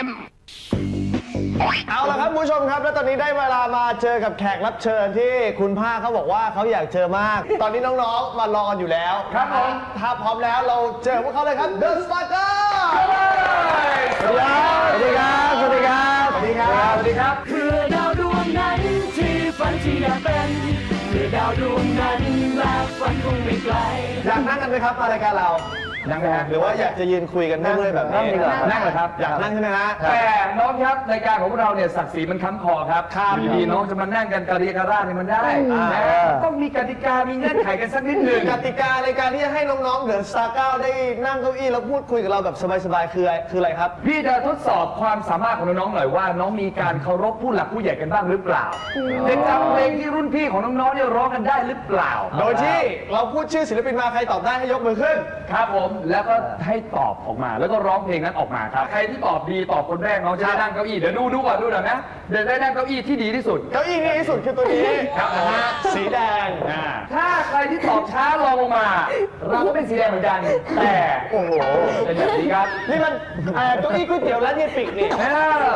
ยมเอาละครับคุณผู้ชมครับ แล้วตอนนี้ได้เวลามาเจอกับแขกรับเชิญที่คุณภาคเขาบอกว่าเขาอยากเจอมาก ตอนนี้น้องๆมารอกันอยู่แล้วครับผมถ้าพร้อมแล้วเราเจอพวกเขาเลยครับ The Sparker สวัสดีครับสวัสดีครับสวัสดีครับสวัสดีครับสวัสดีครับเพื่อดาวดวงนั้นที่ฝันที่อยากเป็นเพื่อดาวดวงนั้นและฝันคงไม่ไกลอยากนั่งกันไหมครับมารายการเรา นั่งไหมฮะหรือว่าอยากจะยืนคุยกันเรื่อยๆแบบนี้นั่งดีกว่านั่งเลยครับ อยากนั่งใช่ไหมฮะ แต่น้องครับรายการของเราเนี่ยศักดิ์ศรีมันค้ำคอครับครับอยู่ดีๆน้องจะมานั่งกันกระเรียกระร่าเนี่ยมันได้อ่านะต้องมีกติกา มีเงื่อนไขกันสักนิดหนึ่ง กติกาในการที่จะให้น้องๆเดอะสตาร์เก้าได้นั่งเก้าอี้แล้วพูดคุยกับเราแบบสบายๆคืออะไรคืออะไรครับ พี่จะทดสอบความสามารถของน้องๆหน่อยว่า น้องมีการเคารพผู้หลักผู้ใหญ่กันบ้างหรือเปล่าจะจำเพลงที่รุ่นพี่ของน้องๆเนี่ยร้องกันได้หรือเปล่า โดยที่เราพูดชื่อศิลปินมาใครตอบได้ให้ยกมือขึ้น ครับผมแล้วก็ให้ตอบออกมา แล้วก็ร้องเพลงนั้นออกมาครับ ใครที่ตอบดีตอบคนแรกน้องจะได้นั่งเก้าอี้ เดี๋ยวดูดูก่อนดูหน่อยนะ เดี๋ยวได้นั่งเก้าอี้ที่ดีที่สุด เก้าอี้ที่ดีที่สุดคือตัวนี้ครับนะฮะสีแดงอ่าถ้าใครที่ตอบช้าลองลงมา เราก็เป็นสีแดงเหมือนกัน แต่โอ้โหเป็นแบบนี้ครับ นี่มันเอ่อเก้าอี้ก๋วยเตี๋ยวร้านเฮียปิกนี่ เออ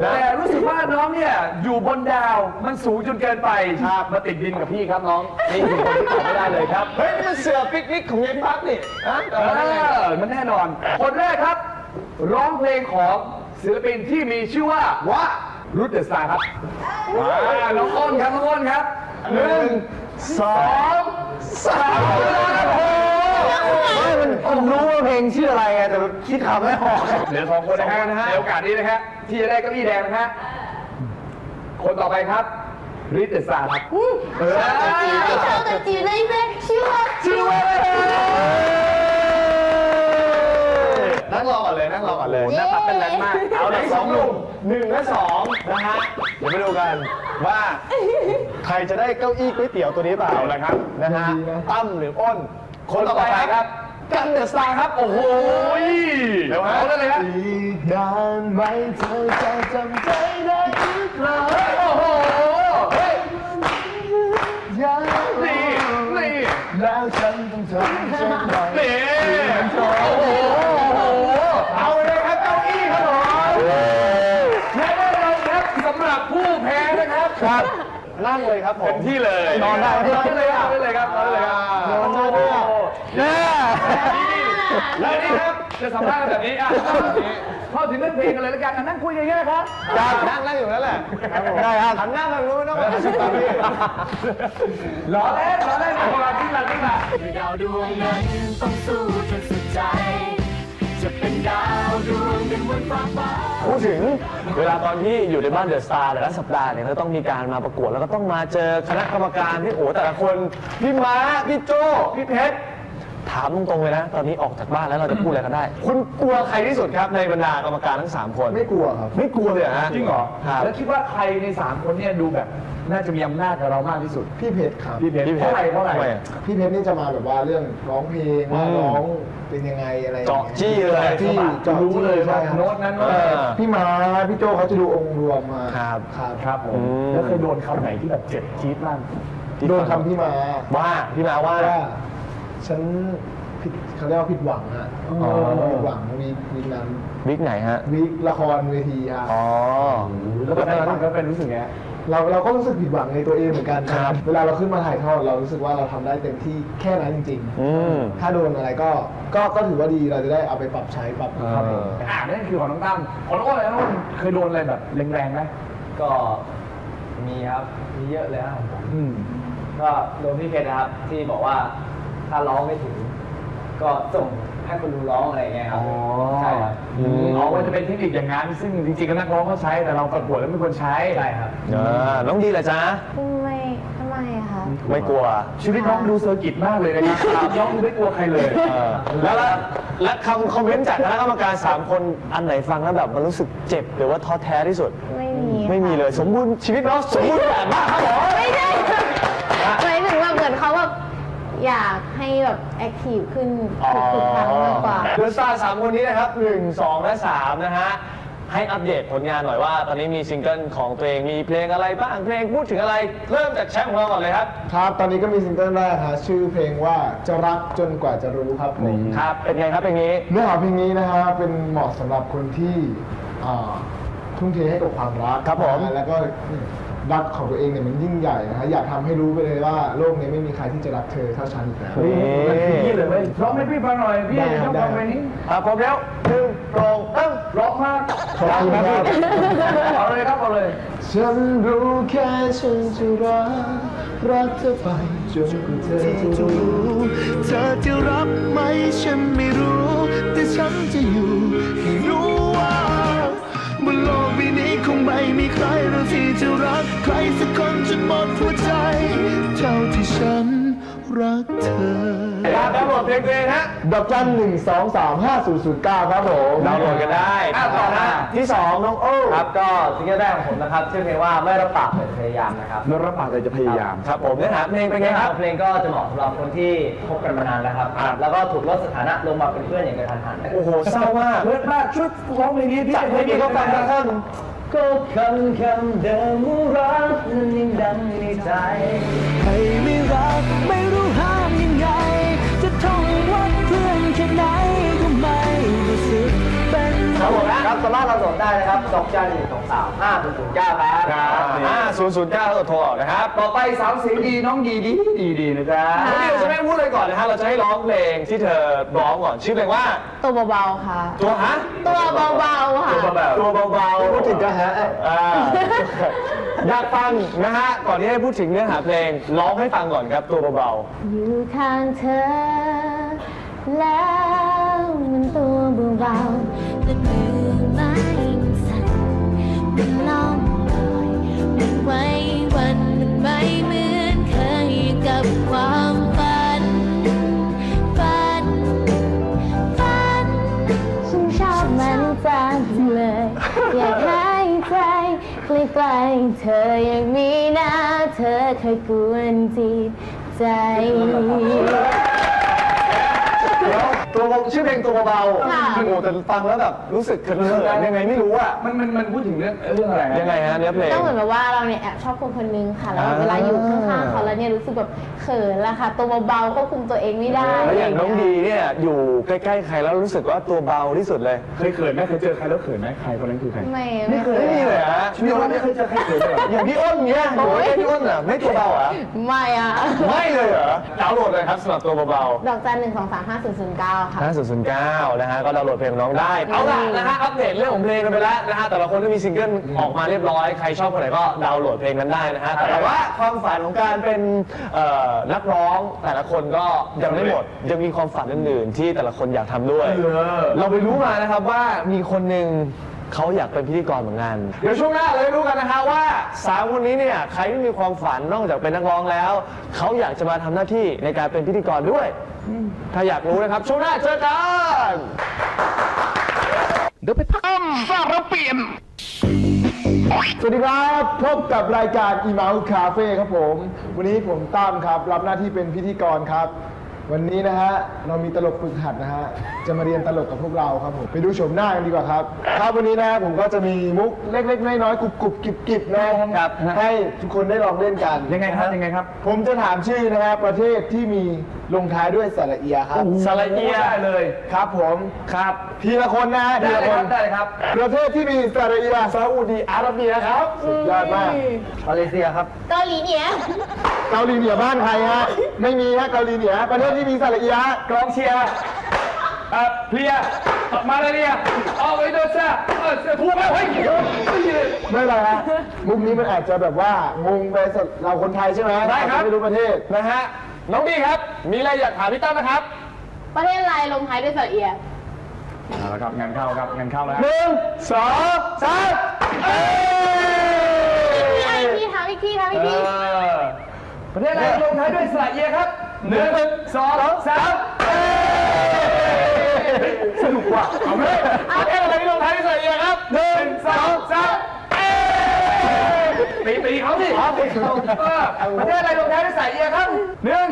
แต่รู้สึกว่าน้องเนี่ยอยู่บนดาวมันสูงจนเกินไปครับมาติดดินกับพี่ครับน้องนี่คือคนที่ตอบไม่ได้เลยครับ เฮ้ยนี่มันเสือปิกนิกของยายพักนี่ฮะเออมันแน่นอน คนแรกครับ ร้องเพลงของศิลปินที่มีชื่อว่าว่ารุดเดอะสตาร์ครับมาน้องอ้นครับน้องอ้นครับหนึ่งสองสามไม่มันผมรู้ว่าเพลงชื่ออะไรไงแต่คิดคำไม่ออกเหลือสองคนนะสองคนนะฮะฮะในโอกาสนี้นะฮะที่จะได้เก้าอี้แดงนะฮะคนต่อไปครับริดเดอะสตาร์ครับเออไม่ชอบแต่จีบเลยแม่ชื่อว่าชื่อว่าอะไร นั่งรอ ก่อนเลยนั่งรอก่อนเลย หน้าตัดเป็นแรงมาก เอาเลยสองหนุ่มหนึ่งและสองนะฮะ เดี๋ยวไปดูกันว่าใครจะได้เก้าอี้ก๋วยเตี๋ยวตัวนี้เปล่าเอาละครับ นะฮะ ตั้มหรืออ้น คนต่อไปครับ กันเดอะสตาร์ครับ โอ้โหโอ้ยเดี๋ยวฮะเอาได้เลยครับอีกนานไหมเธอจะจำใจได้หรือเปล่าโอ้โหเฮ้ยยังนี่นี่แล้วฉันต้องทำเช่ ครับครับนั่งเลยครับผมที่เลยนอนได้นอนได้เลยครับนอนได้เลยครับนอนได้เลยครับนอนได้ด้วยอะเนี่ยแล้วนี่ครับจะสัมภาษณ์กันแบบนี้อะเข้าถึงเรื่องเพลงกันเลยแล้วกันอะนั่งคุยกันแค่ครับครับนั่งนั่งอยู่นั่นแหละได้ครับหันหน้าทางนู้นไม่ต้องมาหาฉันตอนนี้ล้อเล่นล้อเล่นของเราขึ้นมาขึ้นมาเพื่อดาวดวงนั้นต้องสู้จนสุดใจ พูดถึงเวลาตอนที่อยู่ในบ้านเดอะสตาร์แต่ละสัปดาห์เนี่ยเราต้องมีการมาประกวดแล้วก็ต้องมาเจอคณะกรรมการที่โอ้แต่ละคนพี่ม้าพี่โจ้พี่เพชร ถามตรงๆเลยนะ ตอนนี้ออกจากบ้านแล้วเราจะพูดอะไรกันได้ คุณกลัวใครที่สุดครับในบรรดากรรมการทั้ง 3 คน ไม่กลัวครับ ไม่กลัวเลยเหรอฮะจริงเหรอ ครับแล้วคิดว่าใครในสามคนเนี่ยดูแบบน่าจะมีอำนาจกับเรามากที่สุด พี่เพชรครับพี่เพชรพี่เพชรเพราะอะไรเพราะอะไร ทำไมอะพี่เพชรนี่จะมาแบบว่าเรื่องร้องเพลงว่าอืมร้องเป็นยังไงอะไรอย่งเจาะงี้ยจี้เลยจี้เจาะรู้จี้เลยว่าใช่ครับโน้ตนั้นโน้ตเอนี้อพี่มาพี่โจเขาจะดูองค์รวมมาครับครับครับผม อืมแล้วเคยโดนคำไหนที่แบบเจ็บจี๊ดบ้าง โดนคำพี่มา ว่าพี่ม้าว่าว่า ฉันผิดเขาเรียกว่าผิดหวังอะอ๋อ ผิดหวังวีควีคนั้นบิ๊กไหนฮะ วีคละครเวทีครับอ๋อ แล้วตอนนั้นก็เป็นรู้สึกไง เราเราก็รู้สึกผิดหวังในตัวเองเหมือนกันนะครับ เวลาเราขึ้นมาถ่ายทอดเรารู้สึกว่าเราทำได้เต็มที่แค่นั้นจริง อืม ๆ ถ้าโดนอะไรก็ก็ก็ถือว่าดีเราจะได้เอาไปปรับใช้ปรับครับผม อ่านั่นคือของน้องตั้มของน้องอ้นเลยน้องอ้นเคยโดนอะไรแบบแรงๆไหมก็มีครับ มีเยอะเลยครับของผมอืม ก็โดนพี่เพชรนะครับ ที่บอกว่า ถ้าร้องไม่ถึง ก็ส่งให้คนดูร้องอะไรอย่างเงี้ยครับใช่ครับ อืมอ๋อมันจะเป็นเทคนิคอย่างนั้น ซึ่งจริงๆก็นักร้องเขาใช้ แต่เราประกวดแล้วไม่ควรใช้ใช่ครับเออน้องดีเหรอจ๊ะ ไม่ทำไมอะคะไม่กลัว ชีวิตน้องดูเซอร์กิตมากเลยนะครับ น้องดูไม่กลัวใครเลย เออแล้วละและคำคอมเมนต์จากคณะกรรมการ 3 คนอันไหนฟังแล้วแบบมันรู้สึกเจ็บหรือว่าท้อแท้ที่สุด ไม่มีไม่มีเลยสมบูรณ์ชีวิตเนาะสมบูรณ์แบบมากครับผม ไม่ใช่หมายถึงว่าเหมือนเขาแบบ อยากให้แบบแอคทีฟขึ้นทุกๆครั้งมากกว่า เดอะสตาร์สามคนนี้นะครับหนึ่งสองและสามนะฮะ ให้อัปเดตผลงานหน่อยว่า ตอนนี้มีซิงเกิลของตัวเองมีเพลงอะไรบ้างเพลงพูดถึงอะไร เริ่มจากแชมป์ของเราก่อนเลยครับ ครับ ตอนนี้ก็มีซิงเกิลแรกฮะชื่อเพลงว่าจะรักจนกว่าจะรู้ครับผมครับ เป็นไงครับเพลงนี้ เนื้อหาเพลงนี้นะฮะเป็นเหมาะสำหรับคนที่อ่าทุ่มเทให้กับความรักครับผมนะฮะแล้วก็ รักของตัวเองเนี่ยมันยิ่งใหญ่นะฮะอยากทำให้รู้ไปเลยว่าโลกนี้ไม่มีใครที่จะรักเธอเท่าฉันอีกแล้ว นี่เลยไหมร้องให้พี่ฟังหน่อยพี่ได้ครับ ต้องได้ฟังเพลงนี้ครับผมแล้วหนึ่งสองสามร้องมากขอบคุณครับเอาเลยครับเอาเลยฉันรู้แค่ฉันจะรักรักเธอไปจนกว่าเธอจะรู้เธอจะรับไหมฉันไม่รู้ แต่ฉันจะอยู่ให้รู้ว่า บนโลกใบนี้คงไม่มีใครเราที่จะรัก ใครสักคนจนหมดหัวใจ เท่าที่ฉันรักเธอ ครับดาวน์โหลดเพลงตัวเองฮะดอกจันหนึ่งสองสามห้าศูนย์ศูนย์เก้าครับผมดาวน์โหลดกันได้อะต่อนะ ที่สองน้องโอ้ครับก็ซิงเกิลแรกของผมนะครับชื่อเพลงว่าไม่รับปากแต่พยายามนะครับนรปากแต่จะพยายามครับผมเนื้อหาเพลงเป็นไงครับเพลงก็จะเหมาะสำหรับคนที่คบกันมานานแล้วครับแล้วก็ถูกลดสถานะลงมาเป็นเพื่อนอย่างกระทันหันโอ้โหเศร้ามากเพื่อนมากช่วยร้องเพลงนี้พี่จัดให้พี่เขาฟังนะท่านก็คำคำเดิมว่ารักนั้นยังดังในใจให้ไม่รักไม่รู้ห้ ได้นะครับดอกจันหนึ่งสองสามห้าศูนย์ศูนย์เก้าครับอ่าศูนย์ศูนย์เก้าโทรออกนะครับ ต่อไปสาวเสียงดีน้องดีดีดีดีนะจ๊ะวันนี้เราจะไม่พูดเลยก่อนนะฮะเราจะให้ร้องเพลงที่เธอร้องก่อนชื่อเพลงว่าตัวเบาๆค่ะ ตัวฮะตัวเบาๆค่ะตัวแบบตัวเบาๆพูดถึงก็ฮะอ่าอยากฟังนะฮะก่อนที่ให้พูดถึงเนื้อหาเพลงร้องให้ฟังก่อนครับตัวเบาอยู่ข้างเธอ แล้วมันตัวเบาๆแต่มือไม้มันสั่น มันล่องลอยมันไหววันมันไม่เหมือนเคยกับความฝัน ฝัน ฝันฉันชอบมันจังเลย อยากใหายใจใกล้ๆเธออยังมีหน้าเธอเคยกวนจิตใจ เดี๋ยว ตัวเบาชื่อเพลงตัวเบาค่ะ ๆโอ้โหแต่ฟังแล้วแบบรู้สึกเขินๆยังไงไม่รู้อะมันมันมันพูดถึงเรื่องเรื่องอะไรฮะยังไงฮะเนื้อเพลง ก็เหมือนแบบว่าเราเนี่ยแอบชอบคนคนนึงค่ะ แล้วอ่า เวลาอยู่ข้างๆเขาแล้วเนี่ยรู้สึกแบบเขินละค่ะ ตัวเบาๆควบคุมตัวเองไม่ได้แล้วอย่างน้องดีเนี่ยอยู่ใกล้ๆใครแล้วรู้สึกว่าตัวเบาที่สุดเลย เคยเขินไหมเคยเจอใครแล้วเขินไหมใครคนนั้นคือใครไม่ไม่เคยไม่มีเลยฮะชีวิตเราไม่เคยเจอใครเขินเลยเหรออย่างพี่อ้นเนี้ยอยู่ใกล้พี่อ้นอะไม่ตัวเบาเหรอะไม่อะไม่เลยเหรอดาวน์โหลดเลยครับสำหรับตัวเบาๆดอกจันหนึ่งสองสามห้าศูนย์ศูนย์เก้าค่ะห้าศูนย์ศูนย์เก้านะฮะก็ดาวน์โหลดเพลงของน้องได้ เอาล่ะนะฮะอัปเดตเรื่องของเพลงกันไปแล้วนะฮะแต่ละคนก็มีซิงเกิลออกมาเรียบร้อย ใครชอบคนไหนก็ดาวน์โหลดเพลงนั้นได้นะฮะแต่ว่าความฝันของการเป็นเอ่อนักร้องแต่ละคนก็ยังไม่หมดยังมีความฝันอื่นๆ ที่แต่ละคนอยากทำด้วย เราไปรู้มานะครับว่ามีคนหนึ่งเขาอยากเป็นพิธีกรเหมือนกันเดี๋ยวช่วงหน้าเราจะรู้กันนะฮะว่าสามคนนี้เนี่ยใครที่มีความฝันนอกจากเป็นนักร้องแล้ว เขาอยากจะมาทำหน้าที่ในการเป็นพิธีกรด้วย ถ้าอยากรู้นะครับ ช่วงหน้าเจอกันสวัสดีครับ พบกับรายการอีเมาส์คาเฟ่ครับผม วันนี้ผมตั้มครับ รับหน้าที่เป็นพิธีกรครับ วันนี้นะฮะเรามีตลกฝึกหัดนะฮะจะมาเรียนตลกกับพวกเราครับผมไปดูชมหน้ากันดีกว่าครับครับวันนี้นะฮะผมก็จะมีมุกเล็กๆน้อยๆกรุบๆกิบๆนะครับให้ทุกคนได้ลองเล่นกันยังไงครับยังไงครับ ผมจะถามชื่อนะฮะประเทศที่มีลงท้ายด้วยสระเอียครับสระเอียได้เลยครับผมครับทีละคนนะฮะทีได้ละเลยคคนรับได้เลยครับ ประเทศที่มีสระเอียซาอุดีอาระเบียครับสุดยอดมากมาเลเซียครับเกาหลีเหนือ เกาหลีเหนือบ้านใครฮะ ไม่มีฮะเกาหลีเหนือประเทศที่มีสระเอียฮะกองเชียร์เอ่อเพลียมาเลเรียเอาไว้โดนซ่าเออเสียถูกแล้วเฮ้ยไม่เป็นไรฮะมุกนี้มันอาจจะแบบว่างงไปสำหรับเราคนไทยใช่ไหมได้ครับ อาจจะไม่รู้ประเทศ นะฮะ น้องดีครับ มีอะไรอยากถามพี่ตั้มนะครับประเทศอะไรลงท้ายด้วยสระเอีย เอาละครับงานเข้าครับงานเข้าแล้วหนึ่งสองสามเอ้ย พี่ทำอีกทีทำอีกเอทีอ ประเทศอะไรลงท้ายด้วยสระเอียครับหนึ่งสองสามเอ้ยสนุกว่ะเอาไหมประเทศอะไรที่ลงท้ายด้วยสระเอียครับหนึ่งสองสามเอ้ยตีตีเขาสิตีเขาเออประเทศอะไรลงท้ายด้วยสระเอียครับหนึ่ง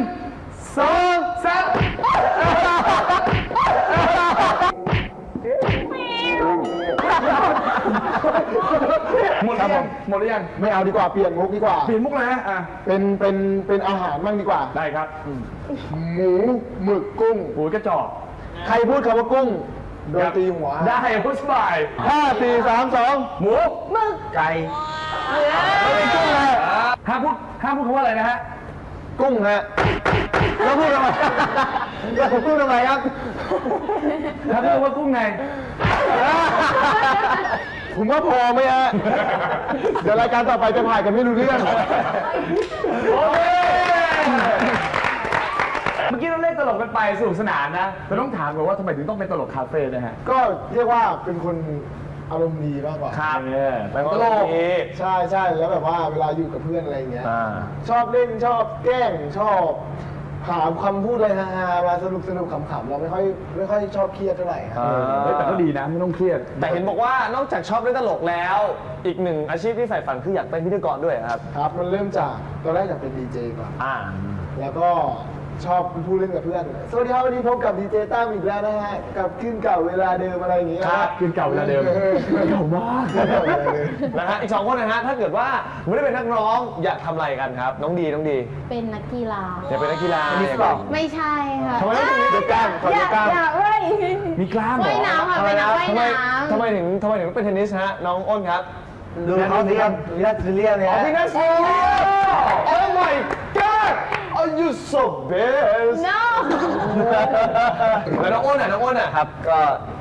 สองสาม หมดหรือยังหมดหรือยังไม่เอาดีกว่าเปลี่ยนมุกดีกว่า เปลี่ยนมุกเลยฮะอะเป็นเป็นเป็นอาหารบ้างดีกว่า ได้ครับหมูหมึกกุ้ง โอ้ยกระจอกใครพูดคำว่ากุ้งโดนตีหัวได้พุชบายห้าสี่สามสองหมูไก่ไม่มีกุ้งฮะห้ามพูดห้ามพูดคำว่าอะไรนะฮะกุ้งฮะแล้วพูดทำไมแล้วผมพูดทำไมครับห้ามพูดว่ากุ้งไง ผมว่าพอไหมฮะ เดี๋ยวรายการต่อไปจะถ่ายกันไม่รู้เรื่อง โอเคเมื่อกี้เราเล่นตลกกันไปสนุกสนานนะแต่ต้องถามก่อนว่าทำไมถึงต้องเป็นตลกคาเฟ่นะฮะ ก็เรียกว่าเป็นคนอารมณ์ดีมากกว่าครับเป็นตลกใช่ใช่แล้วแบบว่าเวลาอยู่กับเพื่อนอะไรอย่างเงี้ย อ่า ชอบเล่นชอบแกล้งชอบ ถามคำพูดอะไรฮาๆมาสนุกสนุกขำๆเราไม่ค่อยไม่ค่อยชอบเครียดเท่าไหร่ครับ เฮ้ยแต่ก็ดีนะไม่ต้องเครียด แต่เห็นบอกว่านอกจากชอบเล่นตลกแล้ว อีกหนึ่งอาชีพที่ใฝ่ฝันคืออยากเป็นพิธีกรด้วยครับ ครับมันเริ่มจากตอนแรกอยากเป็นดีเจก่อน อ่า แล้วก็ ชอบพูดเล่นกับเพื่อน สวัสดีครับวันนี้พบกับดีเจตั้มอีกแล้วนะฮะ กับขึ้นเก่าเวลาเดิมอะไรอย่างเงี้ยครับขึ้นเก่าเวลาเดิมเก่ามากเก่าเวลาเดิมนะฮะอีกสองคนนะฮะถ้าเกิดว่าไม่ได้เป็นนักร้องอยากทำอะไรกันครับ น้องดีน้องดีเป็นนักกีฬาอยากเป็นนักกีฬานี่เปล่าไม่ใช่ค่ะทำไมไม่ถึงเดือดกล้ามขออเดืย่าอดกล้ามอย่าเว้ยมีกล้ามเหรว่ายอน้ำค่ะทำไมเป็นนะนักว่ายทำไมน้ำทำไมถึงทำไมถึงเป็นเทนนิสฮะน้องอ้นครับดูเขาสิครับวิรัตเลียเนี่ยอ๋อพี่นัทโอ้โอ้ my god are you so best no แล้วน้องอ้นอะน้องอ้นอะครับ ก็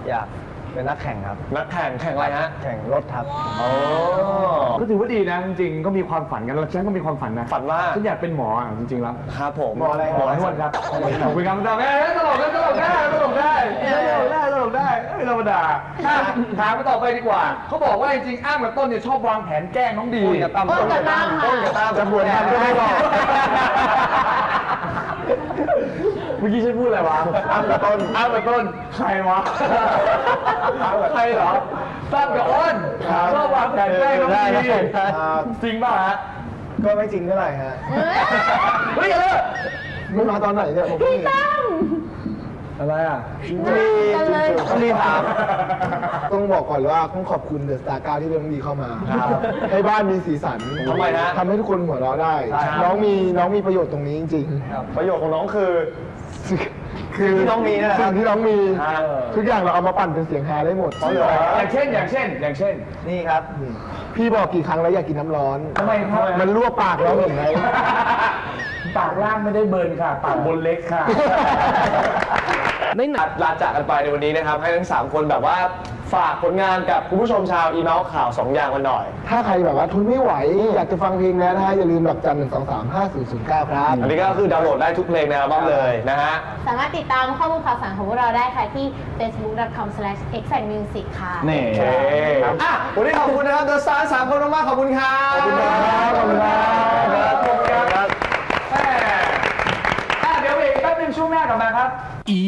อยากเป็นนักแข่งครับ นักแข่งแข่งอะไรฮะ แข่งรถครับอ๋อ ก็ถือว่าดีนะจริงๆก็มีความฝันกันแล้วฉันก็มีความฝันนะฝันว่า ฉันอยากเป็นหมออะจริงๆแล้วครับผมหมออะไรหมอนวดครับขอบคุณครับตลกได้ตลกได้ตลกได้ตลกได้ตลกได้ตลกได้ไม่ธรรมดาอะถามมาต่อไปดีกว่าเขาบอกว่าจริงๆอ้ามกับต้นเนี่ยชอบวางแผนแกล้งน้องดีต้นกับตั้มต้นกับตั้มค่ะต้นกับตามจะบวชทำก็ไม่บอกเมื่อกี้ฉันพูดอะไรวะอ้ามกับต้นอ้ามกับต้น ใครวะใครเหรอตั้มกับอ้นชอบวางแผนแกล้งน้องดีครับจริงป่ะฮะ ก็ไม่จริงเท่าไหร่ฮะ เฮ้ยอย่าเลิกไม่มาตอนไหนเนี่ยผมพี่ตั้มอะไรอะกันเลยต้องรีบถามต้องบอกก่อนว่าต้องขอบคุณเดอะสตาร์การที่เป็นน้องดีเข้ามาให้บ้านมีสีสันทำไมฮะทำให้ทุกคนหัวเราะได้ น้องมีน้องมีประโยชน์ตรงนี้จริงๆ ประโยชน์ของน้องคือ คือที่น้องมีนะสิ่งที่น้องมี อ่า ทุกอย่างเราเอามาปั่นเป็นเสียงฮาได้หมดอย่างเช่นอย่างเช่นอย่างเช่น นี่ครับ พี่บอกกี่ครั้งแล้วอยากกินน้ำร้อนทำไมครับ มันลวกปากเราเห็นไหม ปากล่างไม่ได้เบิร์นค่ะ ปากบนเล็กค่ะในหนัดลาจากกันไปในวันนี้นะครับ ให้ทั้ง 3 คนแบบว่า ฝากผลงานกับคุณผู้ชมชาวอีเมลข่าว 2 อย่างกันหน่อย ถ้าใครแบบว่าทนไม่ไหว อยากจะฟังเพลงแล้วนะฮะ อย่าลืมดอกจันหนึ่งสองสามห้าศูนย์ศูนย์เก้าครับ อันนี้ก็คือดาวน์โหลดได้ทุกเพลงในอัลบั้มเลยนะฮะ สามารถติดตามข้อมูลข่าวสารของพวกเราได้ค่ะที่ facebook.com/excitemusic ค่ะ นี่โอเคอะวันนี้ขอบคุณนะครับเดอะสตาร์สามคนมากๆขอบคุณครับขอบคุณครับขอบคุณครับขอบคุณครับแม่อะเดี๋ยวอีกแป๊บนึงช่วงหน้ากลับมาครับ อี